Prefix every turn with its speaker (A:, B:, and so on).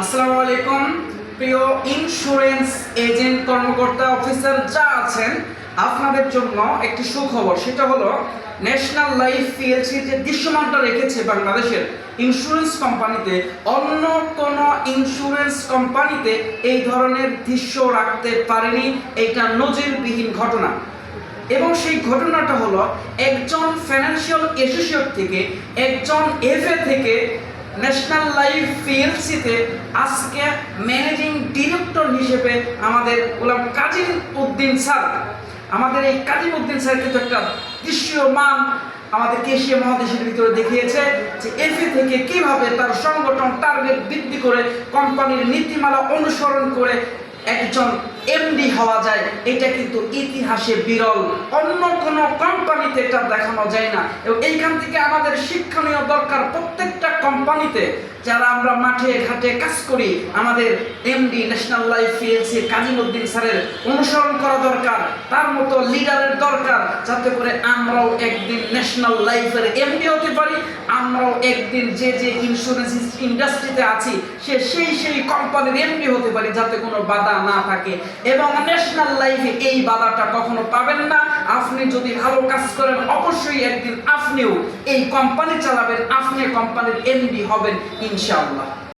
A: আসসালামু আলাইকুম। প্রিয় ইন্স্যুরেন্স এজেন্ট কর্মকর্তা অফিসার যা আছেন, আপনাদের জন্য একটি সুখবর। সেটা হলো ন্যাশনাল লাইফ পিএলসি যে দৃশ্যমানটা রেখেছে বাংলাদেশের ইন্স্যুরেন্স কোম্পানিতে অন্য কোনো ইন্স্যুরেন্স কোম্পানিতে এই ধরনের দৃশ্য রাখতে পারেনি। এটা নজিরবিহীন ঘটনা। এবং সেই ঘটনাটা হলো, একজন ফাইন্যান্সিয়াল অ্যাসোসিয়েট থেকে, একজন এফএ থেকে ন্যাশনাল লাইফ পিএলসিতে আজকে ম্যানেজিং ডিরেক্টর হিসেবে আমাদের গোলাম কাজিম উদ্দিন স্যার। আমাদের এই কাজিম উদ্দিন স্যার কিন্তু একটা দৃশ্যমান আমাদের এশিয়া মহাদেশের ভিতরে দেখিয়েছে যে এফএ থেকে কীভাবে তার সংগঠন টার্গেট বৃদ্ধি করে কোম্পানির নীতিমালা অনুসরণ করে একজন এমডি হওয়া যায়, এটা কিন্তু ইতিহাসে বিরল। অন্য কোনো কোম্পানিতে এটা দেখানো যায় না। এবং এইখান থেকে আমাদের শিক্ষণীয় দরকার প্রত্যেকটা কোম্পানিতে যারা আমরা মাঠে, ঘাটে কাজ করি, আমাদের MD National Life PLC Kazimuddin স্যারের অনুসরণ করা দরকার, তার মতো লিডারের দরকার, যাতে করে আমরাও একদিন ন্যাশনাল লাইফের এমডি হতে পারি, আমরাও একদিন যে যে ইন্স্যুরেন্স ইন্ডাস্ট্রিতে আছি, সে সেই সেই কোম্পানির এমডি হতে পারি, যাতে কোনো বাধা না থাকে। এবং ন্যাশনাল লাইফে এই বাধাটা কখনো পাবেন না। আপনি যদি ভালো কাজ করেন, অবশ্যই একদিন আপনিও এই কোম্পানি চালাবেন, আপনি কোম্পানির এমডি হবেন, ইনশাআল্লাহ।